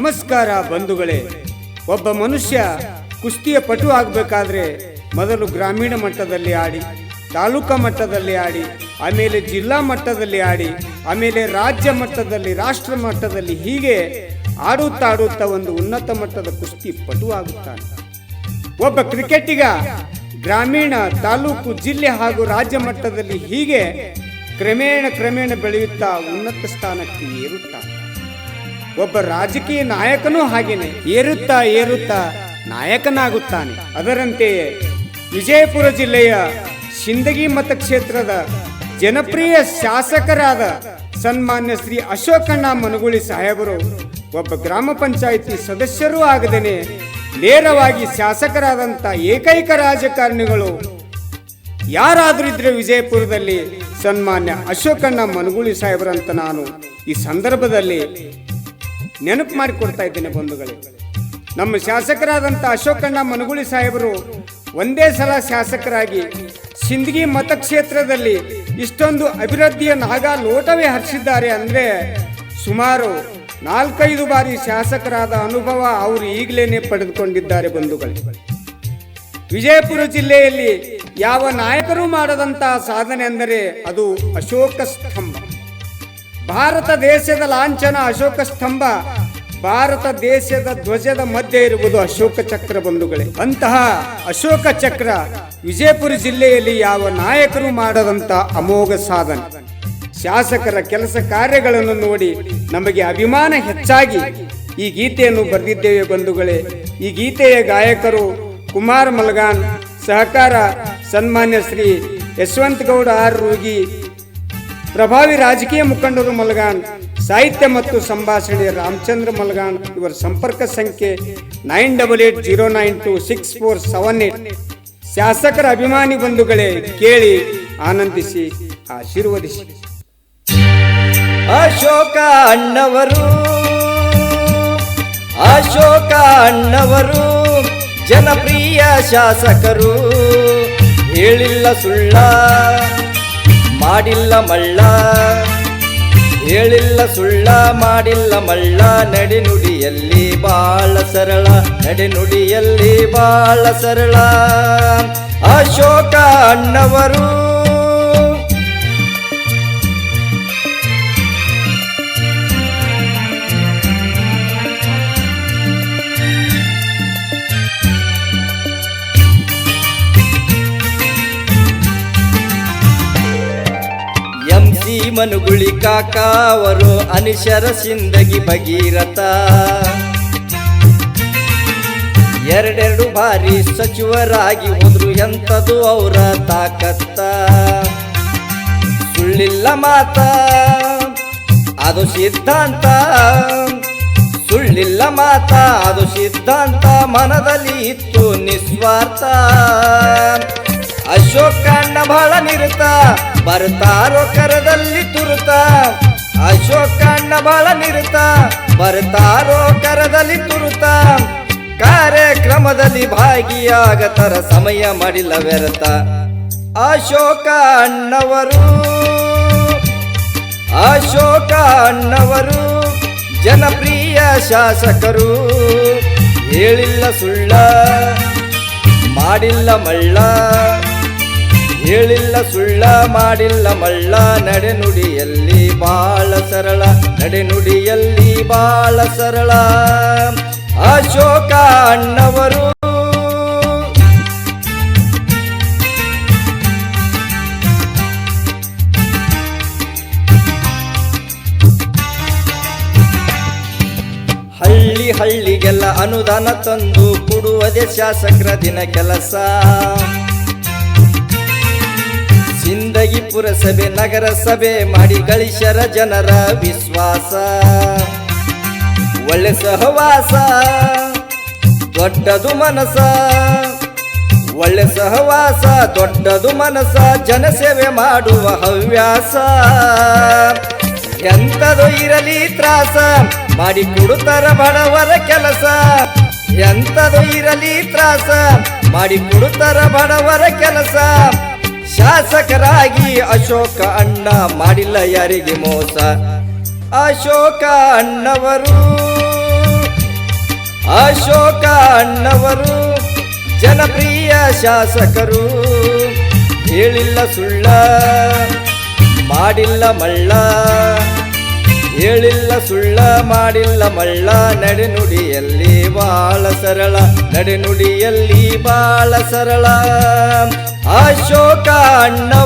ನಮಸ್ಕಾರ ಬಂಧುಗಳೇ. ಒಬ್ಬ ಮನುಷ್ಯ ಕುಸ್ತಿಯ ಪಟು ಆಗಬೇಕಾದ್ರೆ ಮೊದಲು ಗ್ರಾಮೀಣ ಮಟ್ಟದಲ್ಲಿ ಆಡಿ, ತಾಲೂಕಾ ಮಟ್ಟದಲ್ಲಿ ಆಡಿ, ಆಮೇಲೆ ಜಿಲ್ಲಾ ಮಟ್ಟದಲ್ಲಿ ಆಡಿ, ಆಮೇಲೆ ರಾಜ್ಯ ಮಟ್ಟದಲ್ಲಿ, ರಾಷ್ಟ್ರ ಮಟ್ಟದಲ್ಲಿ ಹೀಗೆ ಆಡುತ್ತಾ ಆಡುತ್ತಾ ಒಂದು ಉನ್ನತ ಮಟ್ಟದ ಕುಸ್ತಿ ಪಟು ಆಗುತ್ತಾನೆ. ಒಬ್ಬ ಕ್ರಿಕೆಟಿಗ ಗ್ರಾಮೀಣ, ತಾಲೂಕು, ಜಿಲ್ಲೆ ಹಾಗೂ ರಾಜ್ಯ ಮಟ್ಟದಲ್ಲಿ ಹೀಗೆ ಕ್ರಮೇಣ ಕ್ರಮೇಣ ಬೆಳೆಯುತ್ತಾ ಉನ್ನತ ಸ್ಥಾನಕ್ಕೆ ಏರುತ್ತಾನೆ. ಒಬ್ಬ ರಾಜಕೀಯ ನಾಯಕನೂ ಹಾಗೇನೆ. ಏರುತ್ತಾ ಏರುತ್ತಾ ನಾಯಕನಾಗುತ್ತಾನೆ. ಅದರಂತೆಯೇ ವಿಜಯಪುರ ಜಿಲ್ಲೆಯ ಸಿಂದಗಿ ಮತಕ್ಷೇತ್ರದ ಜನಪ್ರಿಯ ಶಾಸಕರಾದ ಸನ್ಮಾನ್ಯ ಶ್ರೀ ಅಶೋಕಣ್ಣ ಮನಗುಳಿ ಸಾಹೇಬರು ಒಬ್ಬ ಗ್ರಾಮ ಪಂಚಾಯಿತಿ ಸದಸ್ಯರೂ ಆಗದೇನೆ. ನೇರವಾಗಿ ಶಾಸಕರಾದಂಥ ಏಕೈಕ ರಾಜಕಾರಣಿಗಳು ಯಾರಾದರೂ ಇದ್ರೆ ವಿಜಯಪುರದಲ್ಲಿ ಸನ್ಮಾನ್ಯ ಅಶೋಕಣ್ಣ ಮನಗುಳಿ ಸಾಹೇಬರಂತ ನಾನು. ಈ ಸಂದರ್ಭದಲ್ಲಿ ನೆನಪು ಮಾಡಿಕೊಡ್ತಾ ಇದ್ದೇನೆ ಬಂಧುಗಳೇ. ನಮ್ಮ ಶಾಸಕರಾದಂಥ ಅಶೋಕಣ್ಣ ಮನಗುಳಿ ಸಾಹೇಬರು ಒಂದೇ ಸಲ ಶಾಸಕರಾಗಿ ಸಿಂದಗಿ ಮತಕ್ಷೇತ್ರದಲ್ಲಿ ಇಷ್ಟೊಂದು ಅಭಿವೃದ್ಧಿಯ ನಾಗ ಲೋಟವೇ ಹರಿಸಿದ್ದಾರೆ ಅಂದರೆ ಸುಮಾರು ನಾಲ್ಕೈದು ಬಾರಿ ಶಾಸಕರಾದ ಅನುಭವ ಅವರು ಈಗಲೇ ಪಡೆದುಕೊಂಡಿದ್ದಾರೆ ಬಂಧುಗಳು. ವಿಜಯಪುರ ಜಿಲ್ಲೆಯಲ್ಲಿ ಯಾವ ನಾಯಕರು ಮಾಡದಂತಹ ಸಾಧನೆ ಅಂದರೆ ಅದು ಅಶೋಕ ಸ್ತಂಭ. ಭಾರತ ದೇಶದ ಲಾಂಛನ ಅಶೋಕ ಸ್ತಂಭ, ಭಾರತ ದೇಶದ ಧ್ವಜದ ಮಧ್ಯೆ ಇರುವುದು ಅಶೋಕ ಚಕ್ರ ಬಂಧುಗಳೇ. ಅಂತಹ ಅಶೋಕ ಚಕ್ರ ವಿಜಯಪುರ ಜಿಲ್ಲೆಯಲ್ಲಿ ಯಾವ ನಾಯಕರು ಮಾಡದಂತ ಅಮೋಘ ಸಾಧನೆ. ಶಾಸಕರ ಕೆಲಸ ಕಾರ್ಯಗಳನ್ನು ನೋಡಿ ನಮಗೆ ಅಭಿಮಾನ ಹೆಚ್ಚಾಗಿ ಈ ಗೀತೆಯನ್ನು ಬರೆದಿದ್ದೇವೆ ಬಂಧುಗಳೇ. ಈ ಗೀತೆಯ ಗಾಯಕರು ಕುಮಾರ್ ಮಲ್ಗಾನ್, ಸಹಕಾರ ಸನ್ಮಾನ್ಯ ಶ್ರೀ ಯಶವಂತ ಗೌಡ ಆರ್ ರೂಗಿ ಪ್ರಭಾವಿ ರಾಜಕೀಯ ಮುಖಂಡರು ಮಲಗಾನ್, ಸಾಹಿತ್ಯ ಮತ್ತು ಸಂಭಾಷಣೆ ರಾಮಚಂದ್ರ ಮಲಗಾನ್ ಇವರ ಸಂಪರ್ಕ ಸಂಖ್ಯೆ nine double eight zero nine two six four seven eight. ಶಾಸಕರ ಅಭಿಮಾನಿ ಬಂಧುಗಳೇ ಕೇಳಿ ಆನಂದಿಸಿ, ಆಶೀರ್ವದಿಸಿ. ಅಶೋಕ ಅಣ್ಣವರು ಅಶೋಕ ಅಣ್ಣವರು, ಜನಪ್ರಿಯ ಶಾಸಕರು, ಹೇಳಿಲ್ಲ ಸುಳ್ಳ. ಮಾಡಿಲ್ಲ ಮಳ್ಳ. ಹೇಳಿಲ್ಲ ಸುಳ್ಳ ಮಾಡಿಲ್ಲ ಮಳ್ಳ. ನಡೆನುಡಿಯಲ್ಲಿ ಬಾಳ ಸರಳ ನಡೆನುಡಿಯಲ್ಲಿ ಬಾಳ ಸರಳ. ಅಶೋಕ ಅಣ್ಣವರು ಎಂ ಸಿ ಮನುಗುಳಿ ಕಾಕಾವರು ಅನಿಶರ ಸಿಂದಗಿ ಭಗೀರಥ. ಎರಡೆರಡು ಬಾರಿ ಸಚಿವರಾಗಿ ಹೋದ್ರು ಎಂಥದು ಅವರ ತಾಕತ್ತ. ಸುಳ್ಳಿಲ್ಲ ಮಾತ, ಅದು ಸಿದ್ಧಾಂತ. ಸುಳ್ಳಿಲ್ಲ ಮಾತ, ಅದು ಸಿದ್ಧಾಂತ, ಮನದಲ್ಲಿ ಇತ್ತು ನಿಸ್ವಾರ್ಥ. ಅಶೋಕಣ್ಣ ಬಹಳ ನಿರುತ ಬರ್ತಾರೋ ಕರದಲ್ಲಿ ತುರುತ. ಅಶೋಕಣ್ಣ ಬಹಳ ನಿರುತ ಬರ್ತಾರೋ ಕರದಲ್ಲಿ ತುರುತ. ಕಾರ್ಯಕ್ರಮದಲ್ಲಿ ಭಾಗಿಯಾಗತರ ಸಮಯ ಮಾಡಿಲ್ಲ ವ್ಯರ್ಥ. ಅಶೋಕ ಅಣ್ಣವರು ಅಶೋಕ ಅಣ್ಣವರು, ಜನಪ್ರಿಯ ಶಾಸಕರು. ಹೇಳಿಲ್ಲ ಸುಳ್ಳ, ಮಾಡಿಲ್ಲ ಮಳ್ಳ. ಹೇಳಿಲ್ಲ, ಸುಳ್ಳ ಮಾಡಿಲ್ಲ, ಮಳ್ಳ ನಡೆನುಡಿಯಲ್ಲಿ ಬಾಳ ಸರಳ, ನಡೆನುಡಿಯಲ್ಲಿ ಬಾಳ ಸರಳ. ಅಶೋಕ ಅಣ್ಣವರು. ಹಳ್ಳಿ ಹಳ್ಳಿಗೆಲ್ಲ ಅನುದಾನ ತಂದು ಕೊಡುವುದೇ ಶಾಸಕರ ದಿನ ಕೆಲಸ. ಸಿಂದಗಿ ಪುರಸಭೆ ನಗರ ಸಭೆ ಮಾಡಿ ಗಳಿಸರ ಜನರ ವಿಶ್ವಾಸ. ಒಳ್ಳೆ ಸಹವಾಸ, ದೊಡ್ಡದು ಮನಸ. ಒಳ್ಳೆ ಸಹವಾಸ, ದೊಡ್ಡದು ಮನಸ, ಜನಸೇವೆ ಮಾಡುವ ಹವ್ಯಾಸ. ಎಂತದು ಇರಲಿ ತ್ರಾಸ, ಮಾಡಿ ಕೊಡುತ್ತರ ಬಡವರ ಕೆಲಸ. ಎಂತದು ಇರಲಿ ತ್ರಾಸ, ಮಾಡಿ ಕೊಡುತ್ತರ ಬಡವರ ಕೆಲಸ. ಶಾಸಕರಾಗಿ ಅಶೋಕ ಅಣ್ಣ ಮಾಡಿಲ್ಲ ಯಾರಿಗೆ ಮೋಸ? ಅಶೋಕ ಅಣ್ಣವರು ಅಶೋಕ ಅಣ್ಣವರು ಜನಪ್ರಿಯ ಶಾಸಕರು. ಹೇಳಿಲ್ಲ ಸುಳ್ಳ, ಮಾಡಿಲ್ಲ ಮಳ್ಳ. ಹೇಳಿಲ್ಲ ಸುಳ್ಳ, ಮಾಡಿಲ್ಲ ಮಳ್ಳ. ನಡೆನುಡಿಯಲ್ಲಿ ಬಾಳ ಸರಳ, ನಡೆನುಡಿಯಲ್ಲಿ ಬಾಳ ಸರಳ. ಅಶೋಕ ಅಣ್ಣ